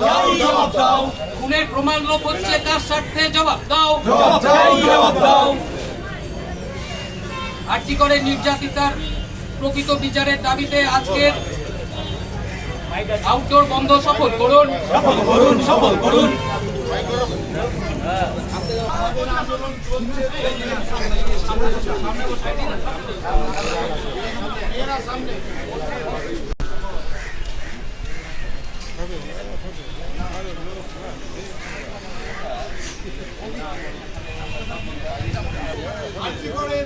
দাও জবাব দাও। খুনের প্রমাণ লোপ হচ্ছে কার স্বার্থে জবাব দাও। জবাব চাই জবাব দাও। করে নির্যাতিতার প্রকৃত বিচারের দাবিতে আজকের আউটডোর বন্ধ সফল করুন। সফল করুন সফল করুন। করে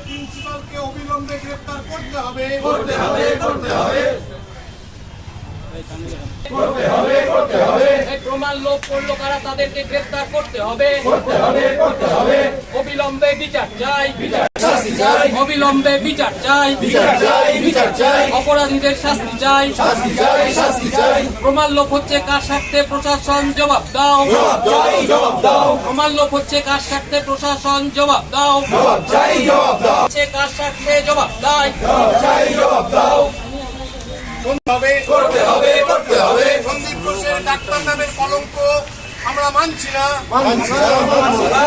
প্রিন্সিপালকে অবিলম্বে গ্রেপ্তার করতে হবে। করতে হবে করতে হবে। করতে হবে করতে হবে। প্রমাণ লোপ করল কারা? তাদেরকে গ্রেফতার করতে হবে। করতে হবে করতে হবে। অবিলম্বে বিচার চাই। শাস্তি চাই। অবিলম্বে বিচার চাই। বিচার চাই বিচার চাই। অপরাধীদের শাস্তি চাই। শাস্তি চাই শাস্তি চাই। প্রমাণ লোপ হচ্ছে কার স্বার্থে প্রশাসন জবাব দাও। জবাব চাই জবাব দাও। প্রমাণ লোপ হচ্ছে কার স্বার্থে প্রশাসন জবাব দাও। জবাব চাই জবাব দাও। হচ্ছে কার স্বার্থে জবাব দাও। জবাব চাই জবাব দাও। করতে হবে ডাক্তার নামের কলঙ্ক আমরা মানছি না মানছি না মানছি না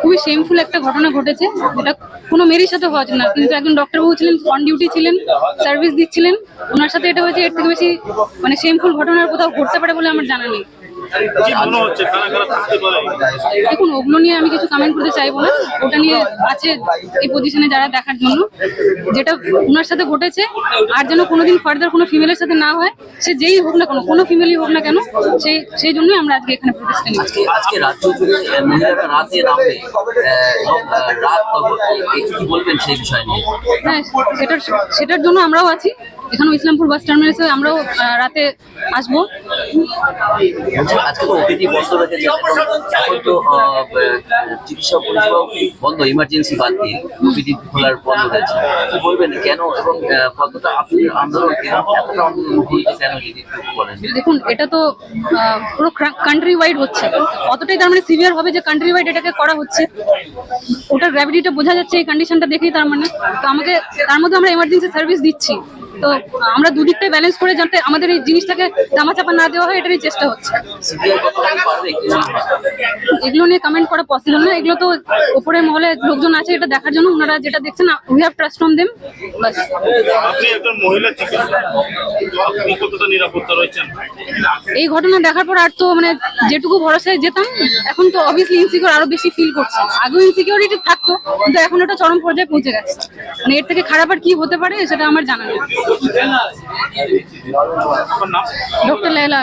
খুবই শেমফুল একটা ঘটনা ঘটেছে। এটা কোনো মেয়ের সাথে হওয়া না। কিন্তু একজন ডক্টরবাবু ছিলেন অন ডিউটি ছিলেন সার্ভিস দিচ্ছিলেন। ওনার সাথে এটা হয়েছে, এর থেকে বেশি মানে শেমফুল ঘটনার কোথাও ঘটতে পারে বলে আমার জানা নেই। দেখুন ওগুলো নিয়ে আমি কিছু কমেন্ট করতে চাইব না। ওটা নিয়ে আছে এই পজিশনে যারা দেখার জন্য। যেটা ওনার সাথে ঘটেছে আর যেন কোনোদিন ফার্দার কোনো ফিমেলের সাথে না হয় সে যেই হোক না কেন কোনো ফিমেলই হোক না কেন সেই সেই জন্যই আমরা আজকে এখানে প্রতিষ্ঠা নিচ্ছি আজকে আজকে রাজ্য জুড়ে মহিলারা রাতে নামবে আহ, এবং আহ, রাত দখল এই কি বলবেন সেই বিষয় নিয়ে? হ্যাঁ সেটার সেটার জন্য আমরাও আছি। এখানেও ইসলামপুর বাস টার্মিনাসে আমরাও রাতে আসব। বলছি আজকে তো ওপিডি বন্ধ রেখেছে এখন এখন তো আহ, আহ, চিকিৎসা পরিষেবা বন্ধ ইমার্জেন্সি বাদ দিয়ে ওপিডি খোলার বন্ধ রয়েছে কি বলবেন কেন এবং কতটা আপনি আন্দোলন এতটা আন্দোলন কেন যদি বলেন? দেখুন এটা তো পুরো কান্ট্রি ওয়াইড হচ্ছে। অতটাই তার মানে সিভিয়ার হবে যে কান্ট্রি ওয়াইড এটাকে করা হচ্ছে। ওটার গ্র্যাভিটিটা বোঝা যাচ্ছে এই কন্ডিশনটা দেখেই তার মানে। তো আমাকে তার মধ্যে আমরা এমার্জেন্সি সার্ভিস দিচ্ছি। তো আমরা দুদিকটাই ব্যালেন্স করে যাতে আমাদের এই জিনিসটাকে দামাচাপা না দেওয়া হয় এটারই চেষ্টা হচ্ছে? এগুলো নিয়ে? কমেন্ট করা পসিবল না এগুলো তো উপরে মহলে লোকজন আছে এটা দেখার জন্য ওনারা যেটা দেখছেন we have trust on them বাস। আপনি একজন মহিলা চিকিৎসক আপনি কতটা নিরাপত্তা রয়েছেন? এই ঘটনা দেখার পর আর তো মানে যেটুকু ভরসায় যেতাম এখন তো অবভিয়াসলি ইনসিকিউর আরও বেশি ফিল করছি। আগেও ইনসিকিউরিটি থাকতো কিন্তু এখন এটা চরম পর্যায়ে পৌঁছে গেছে। মানে এর থেকে খারাপ আর কি হতে পারে সেটা আমার জানা নেই। డాక్టర్ లైలా